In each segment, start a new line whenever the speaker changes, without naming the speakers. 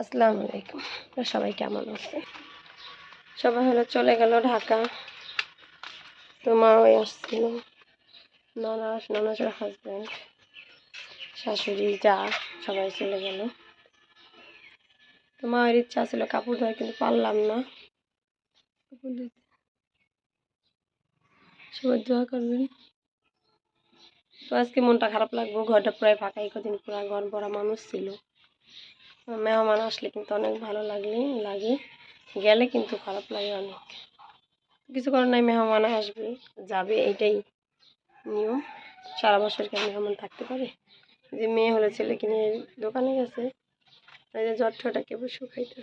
আসসালামু আলাইকুম। সবাই কেমন আছে সবাই হলো চলে গেল ঢাকা। তো মা ওই আসছিল ননাস ননাসের হাজব্যান্ড শাশুড়ি, যা, সবাই চলে গেল। তো মায়ের ইচ্ছা ছিল কাপড় ধোয়ার, কিন্তু পারলাম না। কাপড়। সবাই দোয়া করবেন। তো আজকে মনটা খারাপ লাগবো, ঘরটা প্রায় ফাঁকাই কদিন পুরো ঘর ভরা মানুষ ছিল। মেহমান আসলে কিন্তু অনেক ভালো লাগলে, লাগে। গেলে কিন্তু খারাপ লাগে অনেক। কিছু করার নাই, মেহমান আসবে, যাবে এইটাই নিয়ম। সারা বছর কেন মেহমান থাকতে পারে? যে মেয়ে হলে ছেলে কিনে দোকানে গেছে যে জ্বর ঠোঁটা কেবল শুকাইতেছে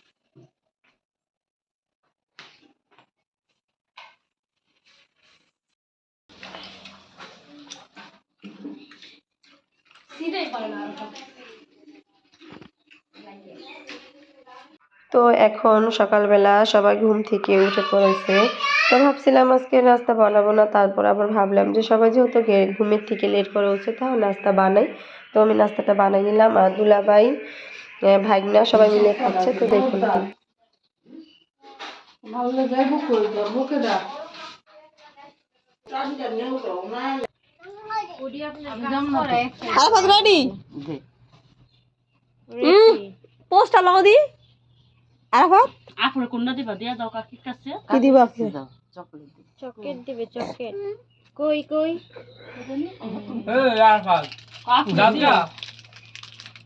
তো এখন সকালবেলা সবাই ঘুম থেকে উঠে পড়েছে। তো ভাবছিলাম আজকে নাস্তা বানাবো না তারপর আবার ভাবলাম যে সবাই যেহেতু ঘুমের থেকে লেট করে উঠছে তাহলে নাস্তা বানাই। তো আমি নাস্তাটা বানাই নিলাম আর দুলাভাই ভাগনা সবাই মিলে খাচ্ছে তো দেখুন। আরাফাত রেডি পোস্টটা লাগাও দি। আরাফাত
আপুরে কোনটা দিবা দিয়া দাও কাকির কাছে।
কি দিবা আপনি
চকলেট দিবে। চকলেট কই কই?
এই আর ফাল
আপু
দাদা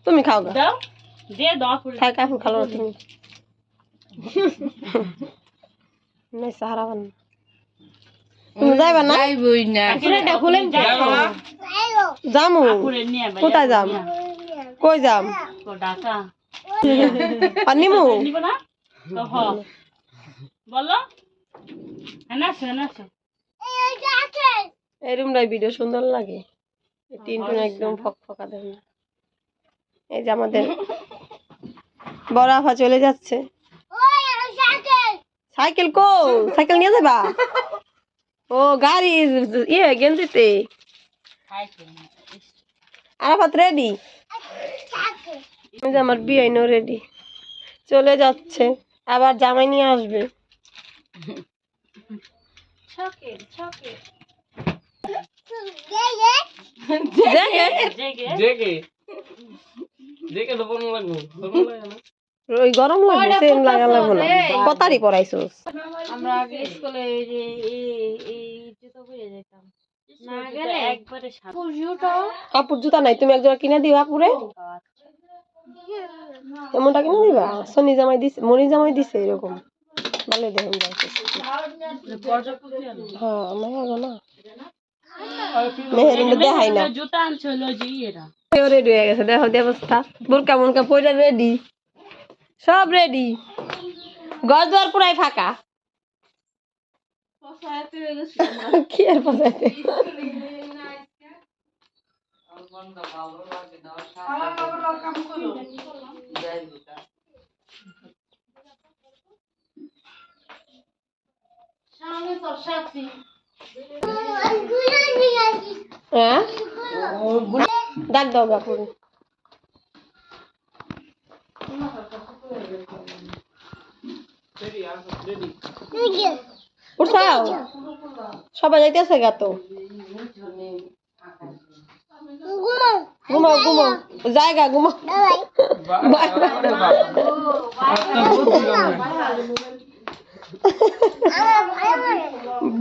তুমি খাও গা।
দাও দাও
থাক খালো তুমি। নাই সাহারা বান তুমি যাইবা না?
ভাই
কোথায় যাম? কই যাম? আর নিমু?
বলো। হ্যাঁ হ্যাঁ
এই রুমটাই ভিডিও সুন্দর লাগে। টিনটুন একদম ফক ফকা দেন এই যে আমাদের বড় আফা চলে যাচ্ছে। সাইকেল কো সাইকেল নিয়ে যাবা? ও গাড়ি ইয়ে গেঞ্জিতে। আরাফাত রেডি আমার বিয়াইনও রেডি চলে যাচ্ছে আবার জামাই নিয়ে আসবে। ওই গরম লাগবে সেম লাগা লাগবে না। কতারি পরাইছোস
আমরা আগে স্কুলে এই যে এই এই জুতো পরে যেতাম। না গেলে একবারে সাত জুতো
কাপড় জুতা নাই। তুমি একজোড়া কিনে দিবা পুরে? এমনটা কিনে দিবা? সনি জামাই দিছে মনি জামাই দিছে এরকম। ভালো দেখুন যাইতেছে হ্যাঁ আমার আগে না। মেহেরিন দেখাই না।
জুতা আনছে হলো এরা
রেডি হয়ে গেছে। দেখো দি অবস্থা। বোরকা মনকা পয়রা রেডি সব রেডি গজ দুয়ার পুরাই ফাঁকা। কি আর পচাইতে হ্যাঁ ডাক দাও গা পুরো উঠাও। সবাই যাইতেছে গা তো। ঘুমাও। ঘুমাও জায়গা ঘুমাও। বাই।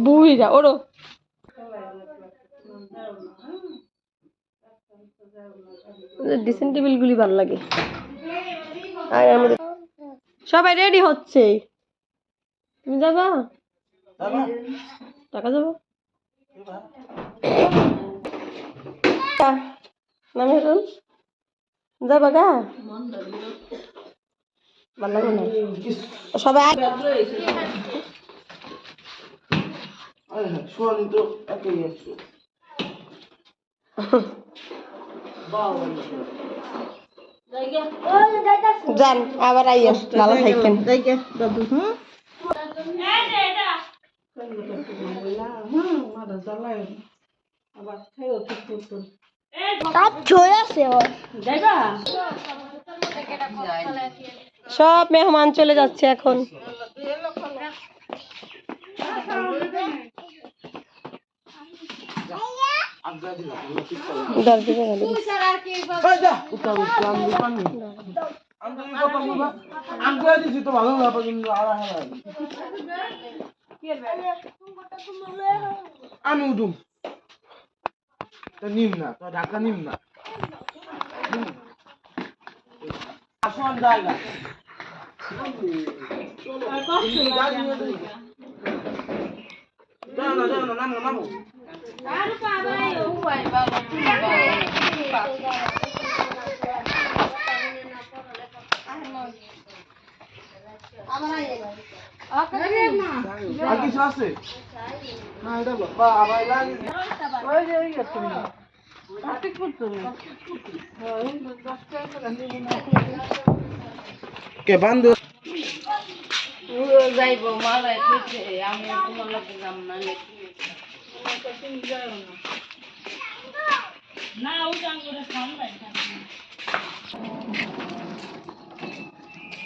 বুড়িরা ওরো ড্রেসিং টেবিল গুলি ভালো লাগে। আর আমাদের সবাই রেডি হচ্ছে। তুমি যাবা? টাকা যাব নাম হেরুন যাবা গা ভালো না? সবাই
আছে।
যান আবার আইয়া ভালো থাকেন সব মেহমান চলে যাচ্ছে এখন।
আমি তো ভালো না কিন্তু আর আমি উঠুম নিম না তো ঢাকা নিম না। নামো আর কিছু আছে? না এটা বা আবার লাগে কে বান্ধব
যাইব মালাই কইছে আমি তোমার লগে যাম না
যাও যাও
এবারে লোক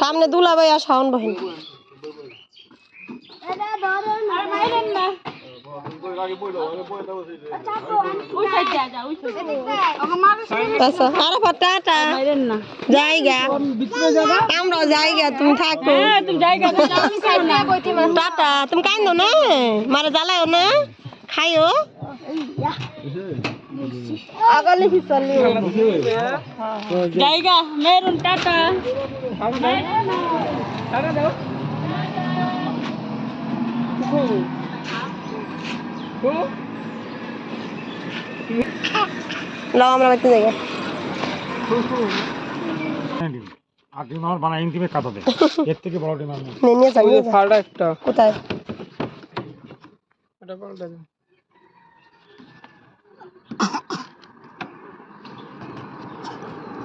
সামনে দুলাভাই আর শাওন বহেন। আচ্ছা আরে টাটা। জায়গা। আমরা জায়গা তুমি থাকো। টাটা। তুমি কাইন্দো না? মারা জ্বালাও না? খাইও? আগালে পিছালি
জায়গা মেরুন টাটা।
লাও আমরা বাড়িতে জায়গা
আর ডিম আমার বানাই এর থেকে বড় ডিম
নিয়ে
ফাড়া একটা।
কোথায়?
এটা পাল্টা দে।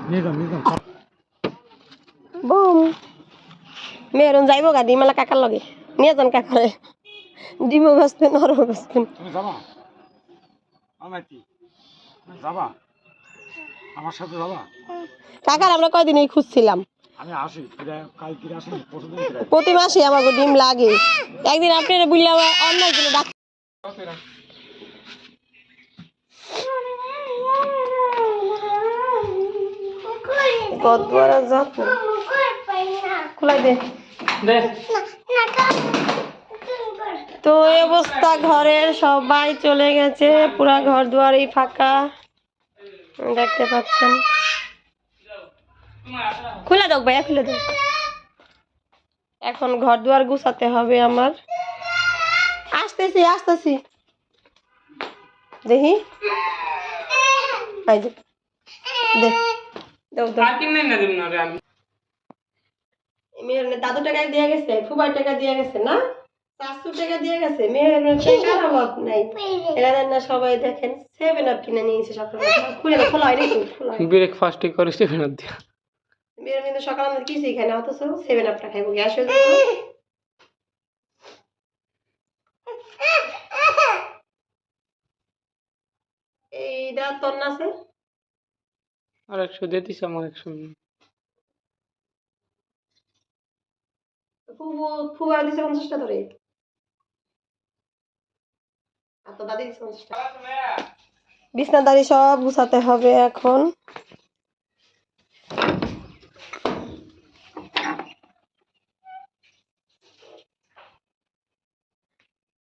নিয়ে যান নিয়ে যান
বুম। মেরুন যাইব গা ডিমালা কাকার লগে। নিয়ে যান কাকারে। ডিমও বেসবেন নরও বেসবেন
তুমি যাবা? আমার কি যাবা? আমার সাথে যাবা?
কাকার আমরা কয়দিনই খুঁজছিলাম।
আমি আসি কাল ফিরে আসি পরশুদিন
প্রতি মাসে আমাকে ডিম লাগে। একদিন আপনি বললাম অন্য দিনে ডাক কত বড় যত্ন খোলাই দে।
দে।
তো এই অবস্থা ঘরের সবাই চলে গেছে পুরা ঘর দুয়ারই ফাঁকা। দেখতে পাচ্ছেন। খুলে দাও ভাইয়া খুলে দাও। এখন ঘর দুয়ার গুছাতে হবে আমার। আসতেছি আসতেছি। দেখি। এই যে। দে। দাও দাও।
আর কিনে না দিন না রে আমি?
মেয়ের দাদু টাকা দিয়ে গেছে ফুবার টাকা দিয়ে গেছে না? চারশো টাকা দিয়ে গেছে। মেয়ের টাকার অভাব নাই। এখানে না সবাই দেখেন সেভেন আপ কিনে নিয়েছে সকালে খুলে খোলা হয়নি খোলা।
ব্রেকফাস্টই করিস ফেরত দিয়া।
মেয়ের কিন্তু সকালে আমাদের কিছুই না অথচ সেভেন আপটা খাইবো। গ্যাস হয়ে এইটা তোর না আছে?
আর একশো দিয়ে দিস আমার একশো।
ফুবু ফুবা দিছে পঞ্চাশটা ধরে। আর দাদি বিছনা দাঁড়ি সব গুছাতে হবে এখন।